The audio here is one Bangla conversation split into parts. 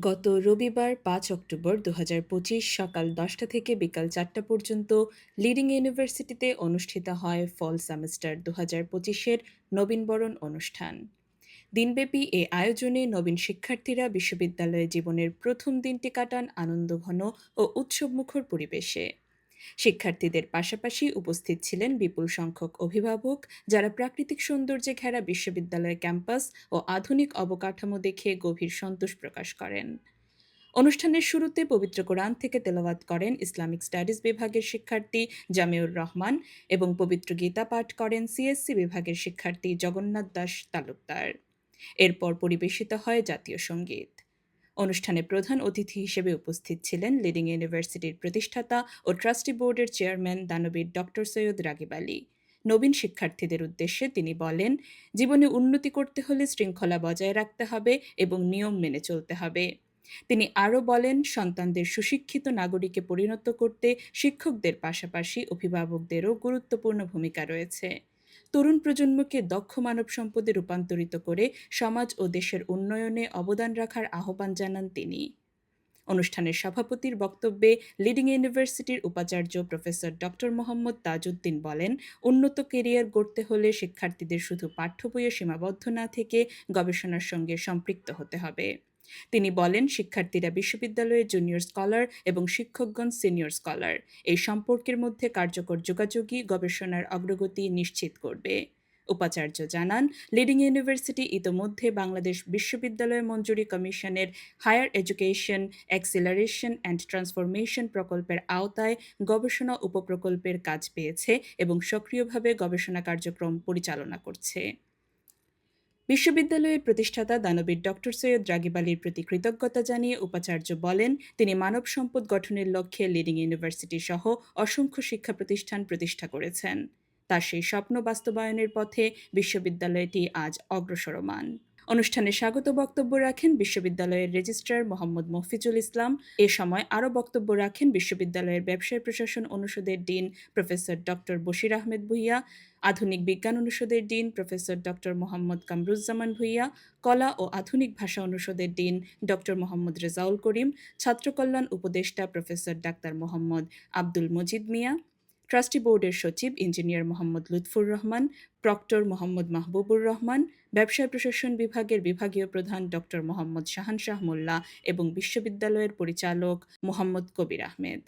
গত রবিবার পাঁচ অক্টোবর দু হাজার পঁচিশ সকাল দশটা থেকে বিকাল চারটা পর্যন্ত লিডিং ইউনিভার্সিটিতে অনুষ্ঠিত হয় ফল সেমিস্টার দু হাজার পঁচিশের নবীনবরণ অনুষ্ঠান। দিনব্যাপী এ আয়োজনে নবীন শিক্ষার্থীরা বিশ্ববিদ্যালয়ে জীবনের প্রথম দিনটি কাটান আনন্দঘন ও উৎসবমুখর পরিবেশে। শিক্ষার্থীদের পাশাপাশি উপস্থিত ছিলেন বিপুল সংখ্যক অভিভাবক, যারা প্রাকৃতিক সৌন্দর্যে ঘেরা বিশ্ববিদ্যালয়ের ক্যাম্পাস ও আধুনিক অবকাঠামো দেখে গভীর সন্তোষ প্রকাশ করেন। অনুষ্ঠানের শুরুতে পবিত্র কোরআন থেকে তেলাওয়াত করেন ইসলামিক স্টাডিজ বিভাগের শিক্ষার্থী জামিউর রহমান এবং পবিত্র গীতা পাঠ করেন সিএসসি বিভাগের শিক্ষার্থী জগন্নাথ দাস তালুকদার। এরপর পরিবেশিত হয় জাতীয় সংগীত। অনুষ্ঠানে প্রধান অতিথি হিসেবে উপস্থিত ছিলেন লিডিং ইউনিভার্সিটির প্রতিষ্ঠাতা ও ট্রাস্টি বোর্ডের চেয়ারম্যান দানবীর ডক্টর সৈয়দ রাগিব আলী। নবীন শিক্ষার্থীদের উদ্দেশ্যে তিনি বলেন, জীবনে উন্নতি করতে হলে শৃঙ্খলা বজায় রাখতে হবে এবং নিয়ম মেনে চলতে হবে। তিনি আরও বলেন, সন্তানদের সুশিক্ষিত নাগরিকে পরিণত করতে শিক্ষকদের পাশাপাশি অভিভাবকদেরও গুরুত্বপূর্ণ ভূমিকা রয়েছে। তরুণ প্রজন্মকে দক্ষ মানব সম্পদে রূপান্তরিত করে সমাজ ও দেশের উন্নয়নে অবদান রাখার আহ্বান জানান তিনি। অনুষ্ঠানের সভাপতির বক্তব্যে লিডিং ইউনিভার্সিটির উপাচার্য প্রফেসর ডক্টর মোহাম্মদ তাজউদ্দিন বলেন, উন্নত কেরিয়ার গড়তে হলে শিক্ষার্থীদের শুধু পাঠ্য বইয়ে সীমাবদ্ধ না থেকে গবেষণার সঙ্গে সম্পৃক্ত হতে হবে। তিনি বলেন, শিক্ষার্থীরা বিশ্ববিদ্যালয়ে জুনিয়র স্কলার এবং শিক্ষকগণ সিনিয়র স্কলার এই সম্পর্কের মধ্যে কার্যকর যোগাযোগই গবেষণার অগ্রগতি নিশ্চিত করবে। উপাচার্য জানান লিডিং ইউনিভার্সিটি ইতোমধ্যে বাংলাদেশ বিশ্ববিদ্যালয় মঞ্জুরি কমিশনের higher education acceleration and transformation প্রকল্পের আওতায় গবেষণা উপপ্রকল্পের কাজ পেয়েছে এবং সক্রিয়ভাবে গবেষণা কার্যক্রম পরিচালনা করছে। বিশ্ববিদ্যালয়ের প্রতিষ্ঠাতা দানবীর ডক্টর সৈয়দ রাগিব আলীর প্রতি কৃতজ্ঞতা জানিয়ে উপাচার্য বলেন, তিনি মানব সম্পদ গঠনের লক্ষ্যে লিডিং ইউনিভার্সিটি সহ অসংখ্য শিক্ষা প্রতিষ্ঠান প্রতিষ্ঠা করেছেন। তার সেই স্বপ্ন বাস্তবায়নের পথে বিশ্ববিদ্যালয়টি আজ অগ্রসরমান। অনুষ্ঠানে স্বাগত বক্তব্য রাখেন বিশ্ববিদ্যালয়ের রেজিস্ট্রার মোহাম্মদ মফিজুল ইসলাম। এ সময় আরও বক্তব্য রাখেন বিশ্ববিদ্যালয়ের ব্যবসায় প্রশাসন অনুষদের dean professor doctor Bashir Ahmed Bhuiya, আধুনিক বিজ্ঞান অনুষদের dean professor doctor Mohammad Kamruzzaman Bhuiya, কলা ও আধুনিক ভাষা অনুষদের ডিন ডক্টর মোহাম্মদ রেজাউল করিম, ছাত্রকল্যাণ উপদেষ্টা professor doctor Mohammad Abdul Majid Mia. Trustee বোর্ডের সচিব ইঞ্জিনিয়ার মোহাম্মদ লুৎফুর রহমান প্রক্টর মোহাম্মদ মাহবুবুর রহমান, ব্যবসায় প্রশাসন বিভাগের বিভাগীয় প্রধান ডক্টর মোহাম্মদ শাহানশাহ মোল্লা এবং বিশ্ববিদ্যালয়ের পরিচালক মোহাম্মদ কবির আহমেদ।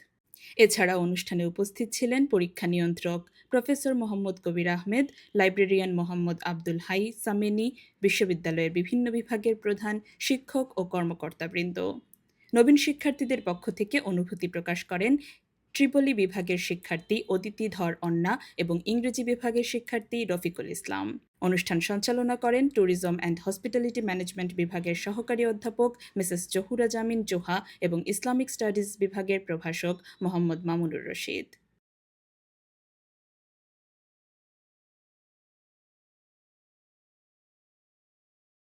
এছাড়া অনুষ্ঠানে উপস্থিত ছিলেন পরীক্ষা নিয়ন্ত্রক প্রফেসর মোহাম্মদ কবির আহমেদ, লাইব্রেরিয়ান মোহাম্মদ আব্দুল হাই সামেনি, বিশ্ববিদ্যালয়ের বিভিন্ন বিভাগের প্রধান শিক্ষক ও কর্মকর্তাবৃন্দ। নবীন শিক্ষার্থীদের পক্ষ থেকে অনুভূতি প্রকাশ করেন ত্রিপলি বিভাগের শিক্ষার্থী অদিতি ধর অন্না এবং ইংরেজি বিভাগের শিক্ষার্থী রফিকুল ইসলাম। অনুষ্ঠান সঞ্চালনা করেন ট্যুরিজম অ্যান্ড হসপিটালিটি ম্যানেজমেন্ট বিভাগের সহকারী অধ্যাপক মিসেস জহুরা জামিন জোহা এবং ইসলামিক স্টাডিজ বিভাগের প্রভাষক মোহাম্মদ মামুনুর রশিদ।